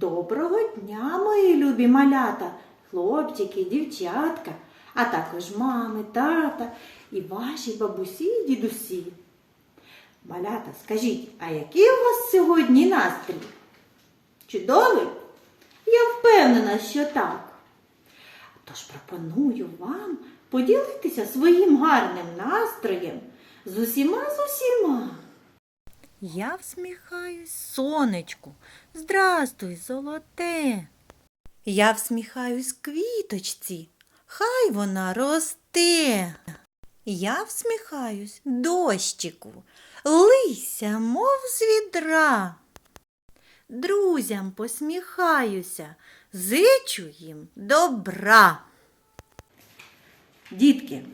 Доброго дня, мої любі малята, хлопчики, дівчатка, а також мами, тата і ваші бабусі і дідусі. Малята, скажіть, а який у вас сьогодні настрій? Чудовий? Я впевнена, що так. Тож пропоную вам поділитися своїм гарним настроєм з усіма з усіма. Я всміхаюсь сонечку. Здрастуй, золоте. Я всміхаюсь квіточці, хай вона росте. Я всміхаюсь дощику, лися, мов з відра. Друзям посміхаюся, зичу їм добра. Дітки,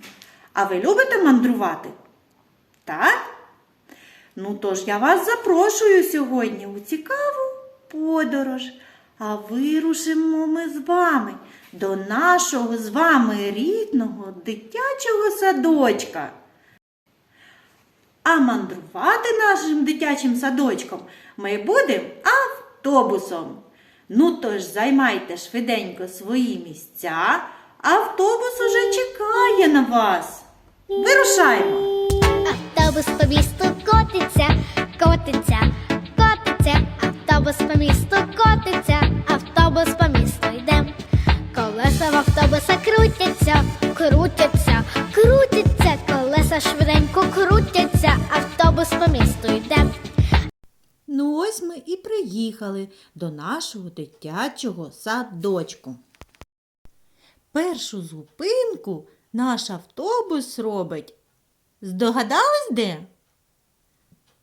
а ви любите мандрувати? Так? Ну тож я вас запрошую сьогодні у цікаву подорож, а вирушимо ми з вами до нашого з вами рідного дитячого садочка. А мандрувати нашим дитячим садочком ми будемо автобусом. Ну тож займайте швиденько свої місця, автобус уже чекає на вас. Вирушаємо! Автобус по місту котиться, котиться, котиться, автобус по місту котиться, автобус по місту йде. Колеса в автобуса крутяться, крутяться, крутяться, колеса швиденько крутяться, автобус по місту йде. Ну ось ми і приїхали до нашого дитячого садочку. Першу зупинку наш автобус робить. Здогадались де?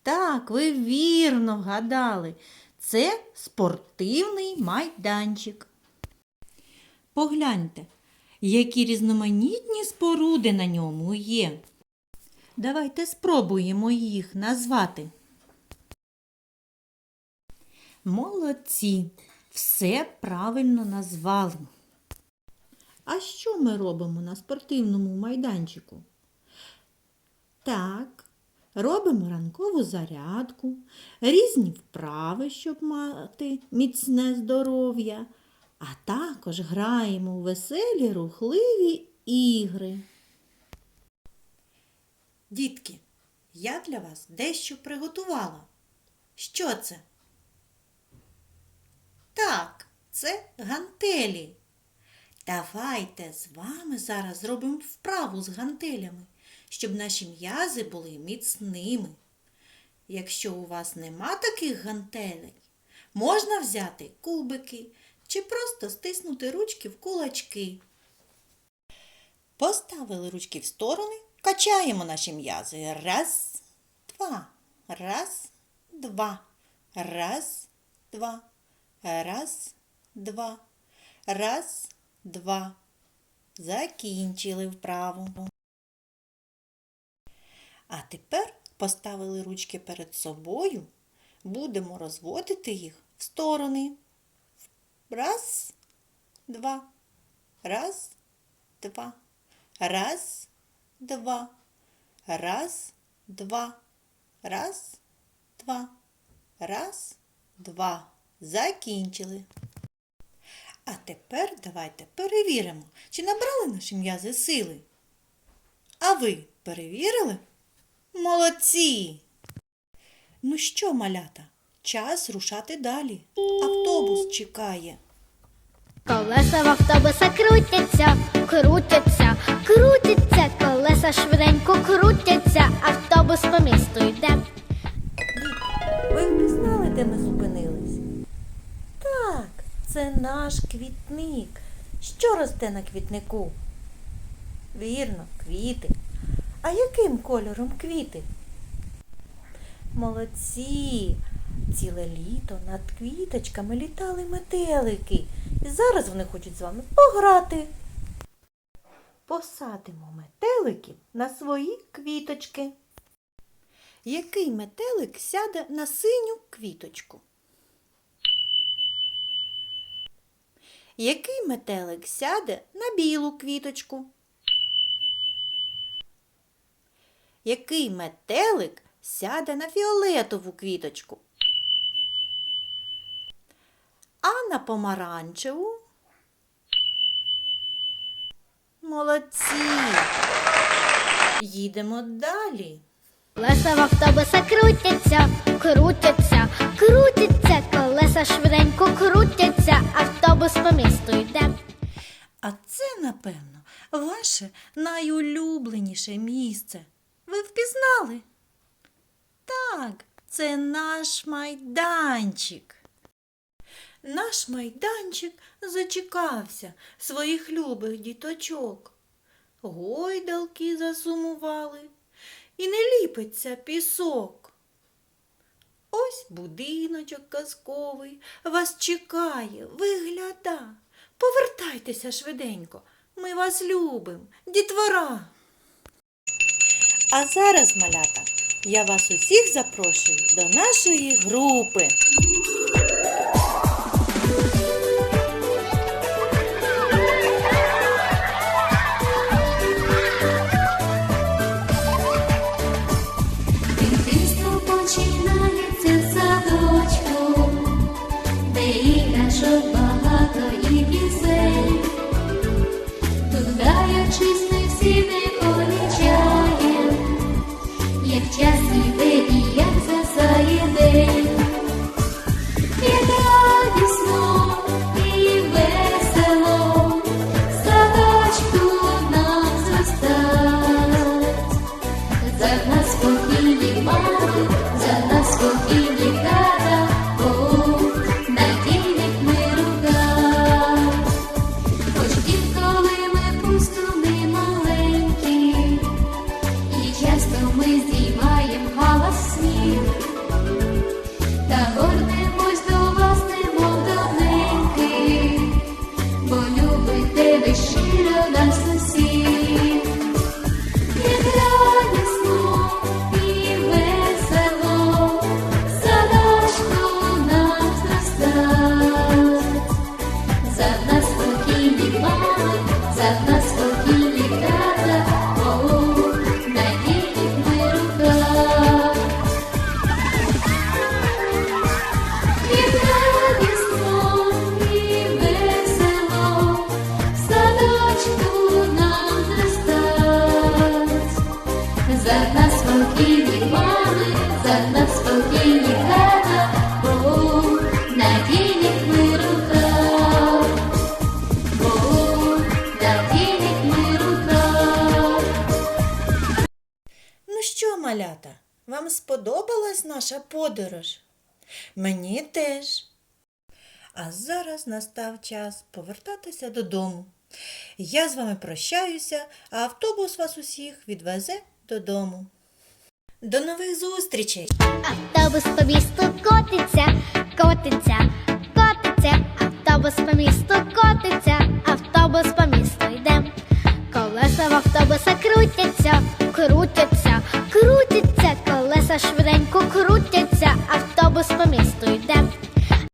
Так, ви вірно вгадали. Це спортивний майданчик. Погляньте, які різноманітні споруди на ньому є. Давайте спробуємо їх назвати. Молодці, все правильно назвали. А що ми робимо на спортивному майданчику? Так, робимо ранкову зарядку, різні вправи, щоб мати міцне здоров'я, а також граємо у веселі рухливі ігри. Дітки, я для вас дещо приготувала. Що це? Так, це гантелі. Давайте з вами зараз зробимо вправу з гантелями, щоб наші м'язи були міцними. Якщо у вас нема таких гантелей, можна взяти кубики чи просто стиснути ручки в кулачки. Поставили ручки в сторони, качаємо наші м'язи. Раз, два, раз, два, раз, два, раз, два, раз, два. Закінчили вправу. А тепер поставили ручки перед собою, будемо розводити їх в сторони. Раз, два, раз, два, раз, два, раз, два, раз, два, раз, два. Закінчили. А тепер давайте перевіримо, чи набрали наші м'язи сили. А ви перевірили? Молодці! Ну що, малята, час рушати далі. Автобус чекає. Колеса в автобуса крутяться, крутяться, крутяться, колеса швиденько крутяться, автобус по місту йде. Ви впізнали, де ми зупинились? Так, це наш квітник. Що росте на квітнику? Вірно, квіти. А яким кольором квіти? Молодці! Ціле літо над квіточками літали метелики. І зараз вони хочуть з вами пограти. Посадимо метеликів на свої квіточки. Який метелик сяде на синю квіточку? Який метелик сяде на білу квіточку? Який метелик сяде на фіолетову квіточку? А на помаранчеву. Молодці. Їдемо далі. Колеса в автобуса крутяться, крутяться, крутяться, колеса швиденько крутяться, автобус по місту йде. А це, напевно, ваше найулюбленіше місце. Ви впізнали? Так, це наш майданчик. Наш майданчик зачекався своїх любих діточок. Гойдалки засумували, і не ліпиться пісок. Ось будиночок казковий вас чекає, вигляда. Повертайтеся швиденько, ми вас любим, дітвора. А зараз, малята, я вас усіх запрошую до нашої групи. Bye. Надійних ми руках. Ну що, малята, вам сподобалась наша подорож? Мені теж. А зараз настав час повертатися додому. Я з вами прощаюся, а автобус вас усіх відвезе додому. До нових зустрічей! Автобус по місту котиться, котиться, котиться, автобус по місту котиться,